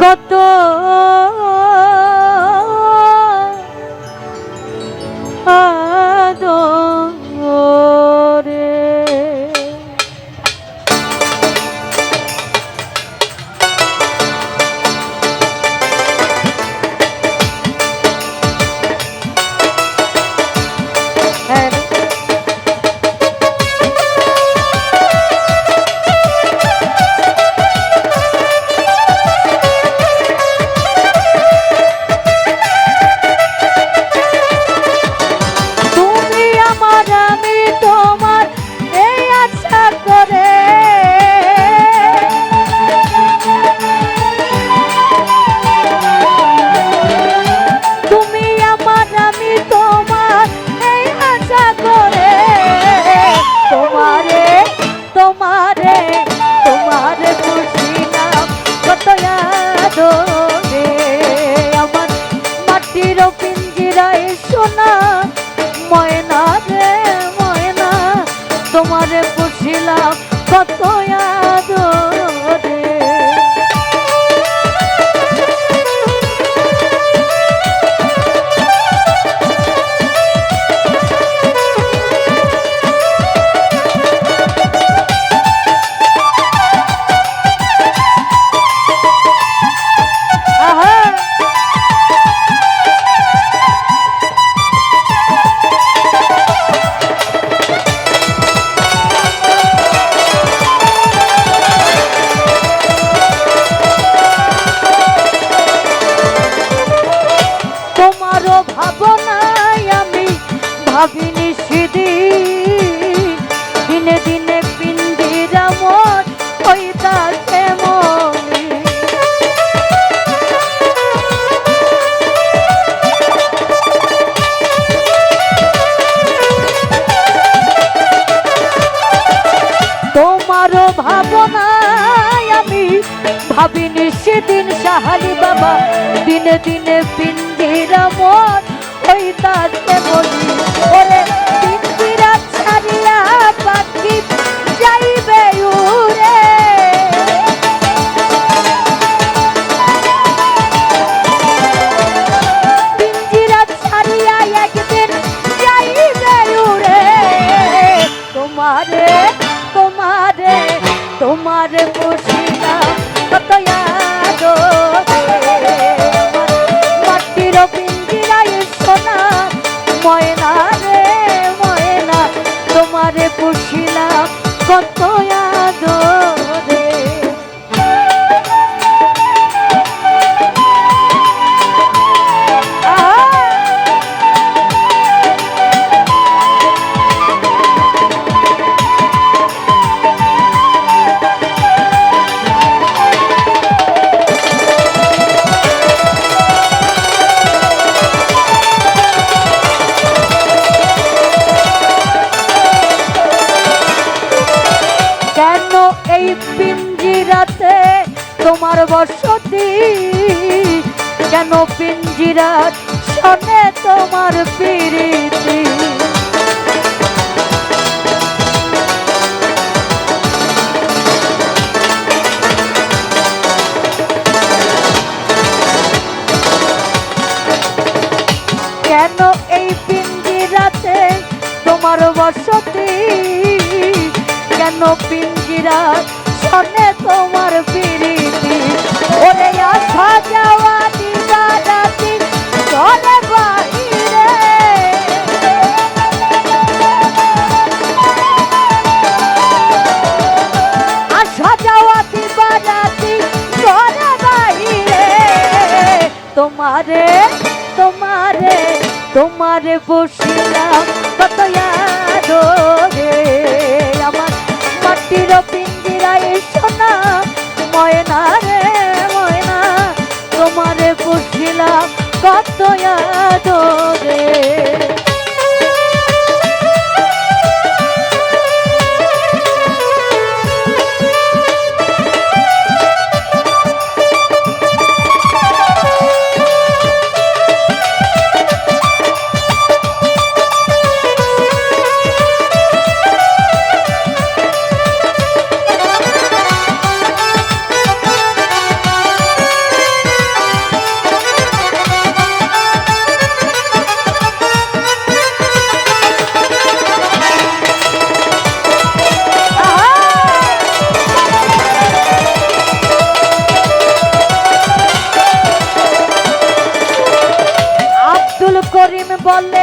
কত সেদিন সাহালি বাবা দিনে দিনে পিন্দিরা মন ওই তাতে বলি ওরে ময়না রে ময়না তোমারে পুষিলাম কত এই পিঞ্জিরাতে তোমার বসতি কেন পিঞ্জিরাত শোনে তোমার পিরিতি? পিঞ্জিরা শোনে তোমার পিরিতি। ওরে চলে বাহিরে। চলে বাহিরে। তোমারে তোমারে তোমারে বসিলাম কত আমার মাটির পিঞ্জিরায় সোনা ময়না রে ময়না তোমারে পুষিলাম কত আদরে।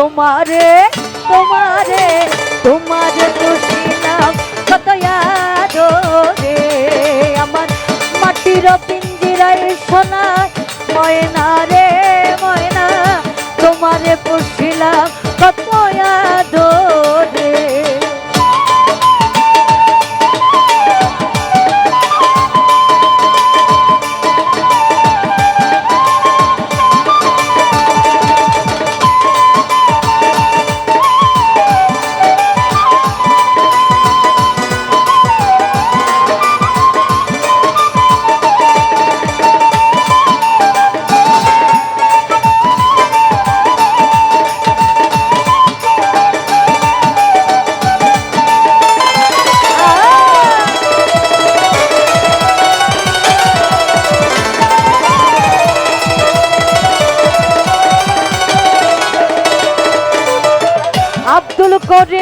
তোমারে তোমারে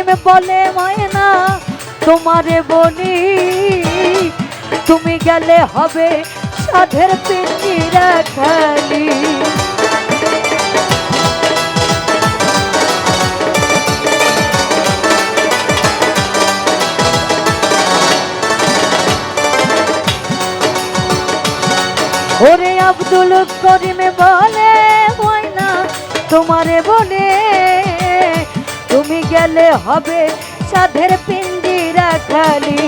করিম বলে ময়না, তোমারে বলি, তুমি গেলে হবে সাধের পিঞ্জিরা খালি। ওরে আব্দুল করিম বলে ময়না, তোমারে বলে গেলে হবে সাধের পিঞ্জিরা খালি।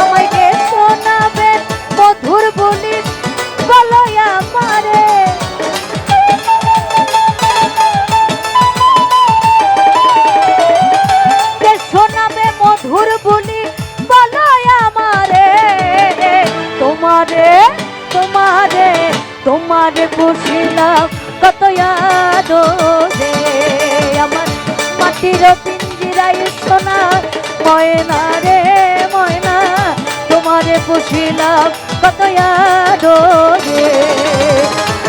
আমাকে শোনাবে মধুর বলি? বলো আমারে। কে শোনাবে মধুর বলি? তোমারে তোমারে তোমারে বসিলাম কত রে আমার মাটির পিঞ্জিরাই সোনা। ময়না রে ময়না তোমারে পুষিলাম কত রে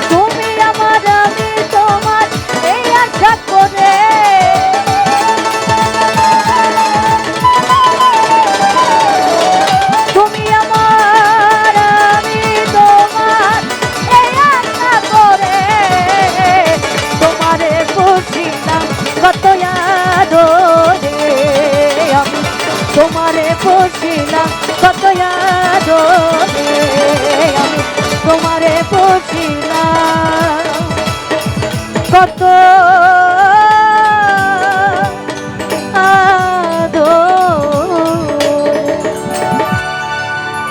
তুমি আমার আমি আমি